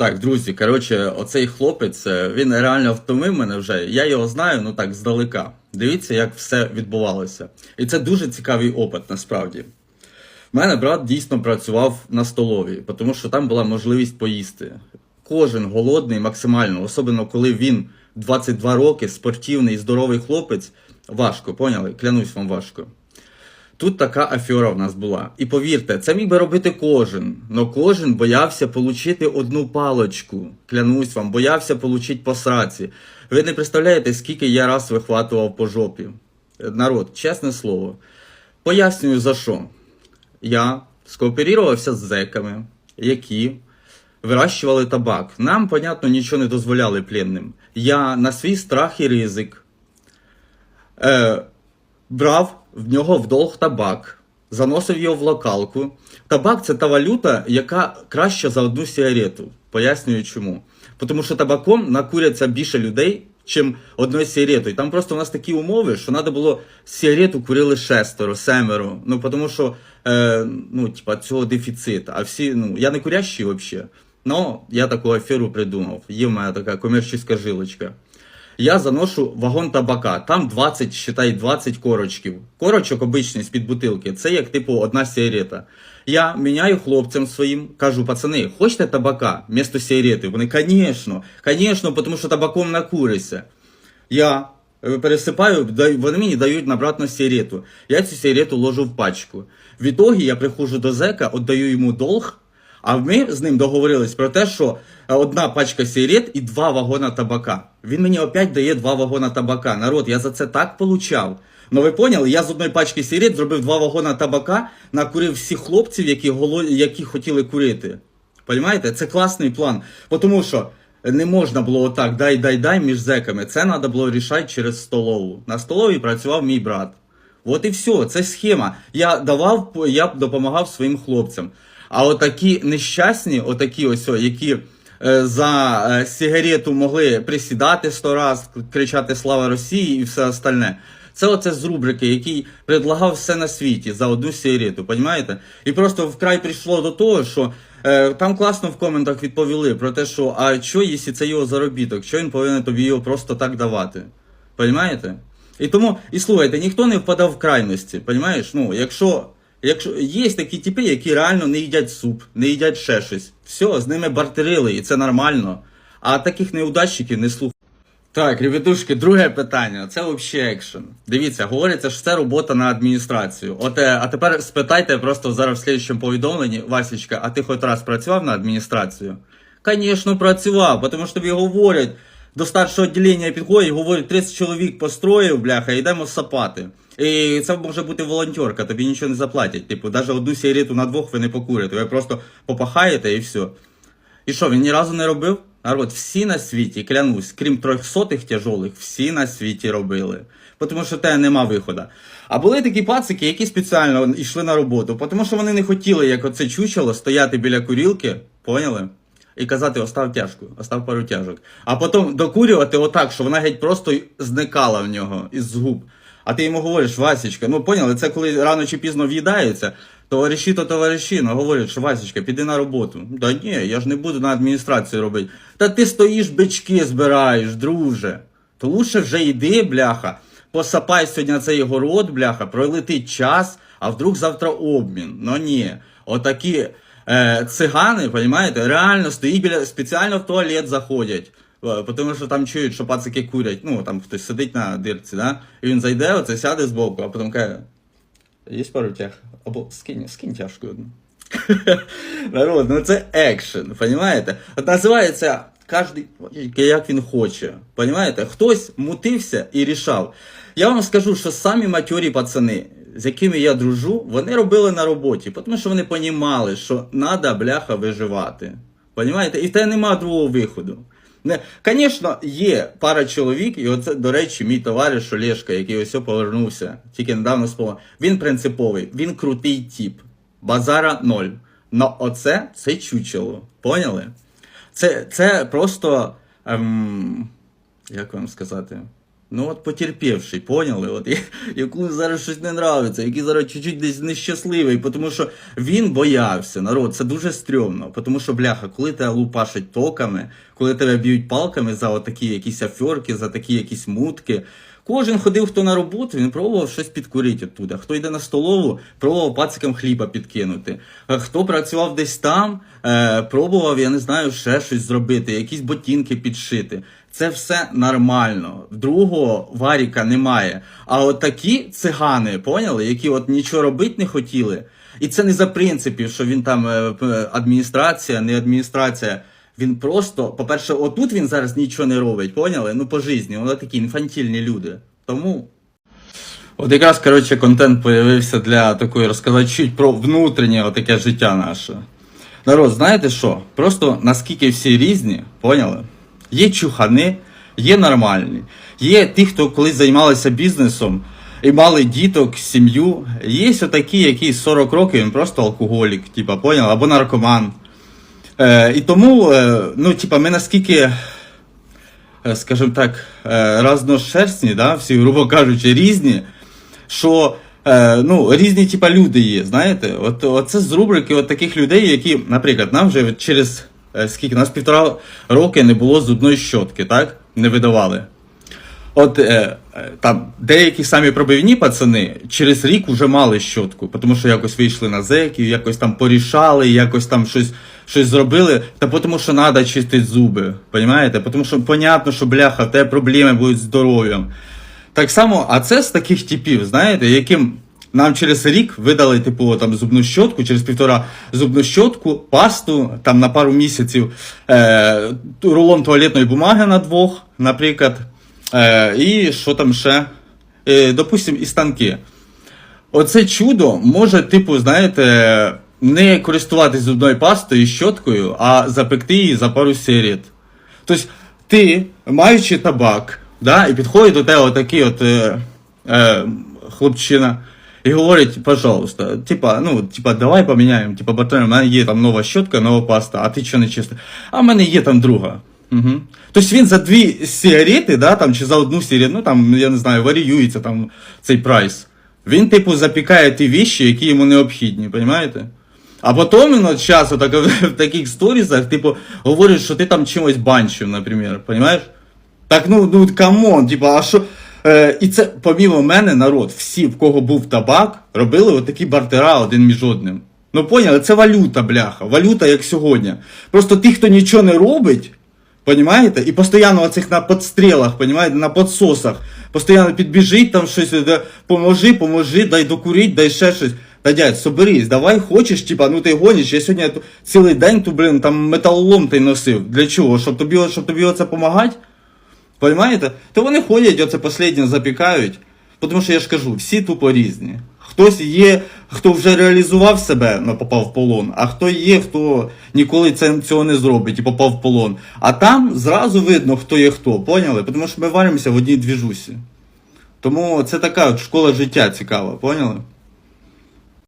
Так, друзі, коротше, оцей хлопець, е, він реально втомив мене вже. Я його знаю, ну так, здалека. Дивіться, як все відбувалося. І це дуже цікавий опит, насправді. У мене брат дійсно працював на столовій, тому що там була можливість поїсти. Кожен голодний максимально, особливо коли він 22 роки, спортивний, здоровий хлопець. Важко, поняли? Клянусь вам важко. Тут така афера в нас була. І повірте, це міг би робити кожен. Но кожен боявся отримати одну палочку. Клянусь вам, боявся отримати по сраці. Ви не представляєте, скільки я раз вихватував по жопі. Народ, чесне слово. Пояснюю за що. Я скооперувався з зеками, які вирощували табак. Нам, понятно, нічого не дозволяли пленним. Я на свій страх і ризик е, брав в нього в долг табак, заносив його в локалку. Табак це та валюта, яка краща за одну сигарету. Пояснюю чому. Тому що табаком накуряться більше людей, чим одною сигаретою. Там просто у нас такі умови, що треба було сигарету курили шестеро, семеро. Ну тому що е, ну, типа, цього дефіцит. А всі, ну, я не курящий взагалі. Но я таку аферу придумав. Є в мене така комерційна жилочка. Я заношу вагон табака. Там 20, считай, 20 корочків. Корочок обичний з-під бутилки. Це як типу одна сигарета. Я міняю хлопцям своїм, кажу, пацани, хочете табака вместо сигарети? Вони, звісно, звісно, тому що табаком накуришся. Я е, пересипаю, вони мені дають на обратно сигарету. Я цю сигарету ложу в пачку. В ітогі я приходжу до зека, віддаю йому долг, а ми з ним договорились про те, що е, одна пачка сигарет і два вагона табака. Він мені опять дає два вагона табака. Народ, я за це так получав. Ну ви поняли, я з одної пачки сигарет зробив два вагона табака, накурив всіх хлопців, які, голо... які хотіли курити. Понимаєте? Це класний план. Тому що не можна було отак дай дай дай між зеками. Це треба було рішати через столову. На столовій працював мій брат. От і все, це схема. Я давав, я допомагав своїм хлопцям. А отакі нещасні, отакі ось, які е, за е, сигарету могли присідати сто раз, кричати Слава Росії і все остальне. Це оце з рубрики, який предлагав все на світі за одну сигарету, понімаєте? І просто вкрай прийшло до того, що е, там класно в коментах відповіли про те, що а що, якщо це його заробіток, що він повинен тобі його просто так давати? Понімаєте? І тому, і слухайте, ніхто не впадав в крайності, понімаєш? Ну, якщо, якщо є такі типи, які реально не їдять суп, не їдять ще щось, все, з ними бартерили, і це нормально. А таких неудачників не слухають. Так, ребятушки, друге питання. Це взагалі екшен. Дивіться, говориться, що це робота на адміністрацію. От, е, а тепер спитайте просто зараз в слідчому повідомленні, Васічка, а ти хоч раз працював на адміністрацію? Звісно, працював, тому що тобі говорять, до старшого відділення підходять, говорять, 30 чоловік построїв, бляха, йдемо сапати. І це може бути волонтерка, тобі нічого не заплатять. Типу, навіть одну сигарету на двох ви не покурите, ви просто попахаєте і все. І що, він ні разу не робив? Народ, всі на світі, клянусь, крім трьохсотих тяжолих, всі на світі робили. Тому що тебе нема виходу. А були такі пацики, які спеціально йшли на роботу, тому що вони не хотіли, як оце чучело, стояти біля курілки, поняли? І казати, остав тяжку, остав пару тяжок. А потім докурювати отак, що вона геть просто зникала в нього із губ. А ти йому говориш, Васічка, ну поняли, це коли рано чи пізно в'їдається, товариші то товариші, ну говорять, що Васічка, піди на роботу. Да ні, я ж не буду на адміністрацію робити. Та ти стоїш, бички збираєш, друже. То лучше вже йди, бляха, посапай сьогодні цей город, бляха, пролетить час, а вдруг завтра обмін. Ну ні. Отакі цигани, розумієте, реально стоїть біля спеціально в туалет заходять. Е, Тому що там чують, що пацики курять. Ну, там хтось сидить на дирці, да? І він зайде, оце сяде збоку, а потім каже, є пару тяг? Або скинь, скинь тяжку одну. Народ, ну це екшен, понімаєте? От називається кожен як він хоче. Понімаєте? Хтось мутився і рішав. Я вам скажу, що самі матьорі пацани, з якими я дружу, вони робили на роботі, тому що вони понімали, що треба, бляха, виживати. Понімаєте? І в тебе нема другого виходу. Звісно, є пара чоловік, і оце, до речі, мій товариш Олешка, який ось повернувся, тільки недавно спав. Він принциповий, він крутий тіп. Базара ноль. Но оце це чучело. Поняли? Це, це просто. Ем, як вам сказати? Ну от потерпівший, поняли? От яку зараз щось не нравиться, який зараз чуть-чуть десь нещасливий, тому що він боявся, народ, це дуже стрьомно. Тому що, бляха, коли тебе лупашать токами, коли тебе б'ють палками за отакі якісь афьорки, за такі якісь мутки. Кожен ходив, хто на роботу, він пробував щось підкурити оттуда. Хто йде на столову, пробував пацикам хліба підкинути. Хто працював десь там, е, пробував, я не знаю, ще щось зробити, якісь ботинки підшити. Це все нормально. Другого варіка немає. А от такі цигани, поняли, які от нічого робити не хотіли. І це не за принципів, що він там е, адміністрація, не адміністрація. Він просто, по-перше, отут він зараз нічого не робить, поняли? Ну, по житті, вони такі інфантільні люди. Тому. От якраз, коротше, контент появився для такої розказати чуть про внутрішнє таке життя наше. Народ, знаєте що? Просто наскільки всі різні, поняли? Є чухани, є нормальні. Є ті, хто колись займалися бізнесом і мали діток, сім'ю. Є отакі, які 40 років, він просто алкоголік, типа, поняли? Або наркоман. Е, і тому, е, ну, типа, ми наскільки, е, скажімо так, е, разношерстні, да, всі, грубо кажучи, різні, що е, ну, різні типа люди є, знаєте? От, оце з рубрики от таких людей, які, наприклад, нам вже через е, скільки, нас півтора роки не було зубної щотки, так? Не видавали. От е, е, там деякі самі пробивні пацани через рік вже мали щотку, тому що якось вийшли на зеків, якось там порішали, якось там щось, щось зробили. Та тому що треба чистити зуби. Понімаєте? Тому що понятно, що бляха, в тебе проблеми будуть з здоров'ям. Так само, а це з таких типів, знаєте, яким нам через рік видали, типу, там зубну щотку, через півтора зубну щотку, пасту там на пару місяців, е, рулон туалетної бумаги на двох, наприклад. Е, і що там ще? Е, допустим, і станки. Оце чудо може, типу, знаєте, не користуватись зубною пастою і щоткою, а запекти її за пару сигарет. Тобто, ти, маючи табак, да, і підходить до тебе отакий от е, е, хлопчина і говорить, пожалуйста, типа, ну, типа, давай поміняємо, типа, батон, у мене є там нова щотка, нова паста, а ти що не чисто? А в мене є там друга. Угу. Тобто він за дві сигарети, да, там, чи за одну сигарету, ну там, я не знаю, варіюється там цей прайс. Він, типу, запікає ті віші, які йому необхідні, розумієте? А потім він от отак, в таких сторісах, типу, говорить, що ти там чимось банчив, наприклад, розумієш? Так, ну, ну, камон, типа, а що. Е, і це, помімо мене, народ, всі, в кого був табак, робили отакі бартера один між одним. Ну поняли, це валюта, бляха, валюта як сьогодні. Просто ті, хто нічого не робить, Понімаєте? І постійно оцих на подстрілах, понімаєте, на подсосах. Постійно підбіжить там щось, поможи, поможи, дай докурить, дай ще щось. Та дядь, соберись, давай хочеш, типа, ну ти гониш, я сьогодні цілий день ту, блин, там металолом ти носив. Для чого? Щоб тобі, щоб тобі оце помагати? Понимаєте? То вони ходять, оце останнє запікають. Тому що я ж кажу, всі тупо різні. Хтось є, хто вже реалізував себе, ну, попав в полон, а хто є, хто ніколи це, цього не зробить і попав в полон. А там зразу видно, хто є хто, поняли? Тому що ми варимося в одній двіжусі. Тому це така от школа життя цікава, поняли?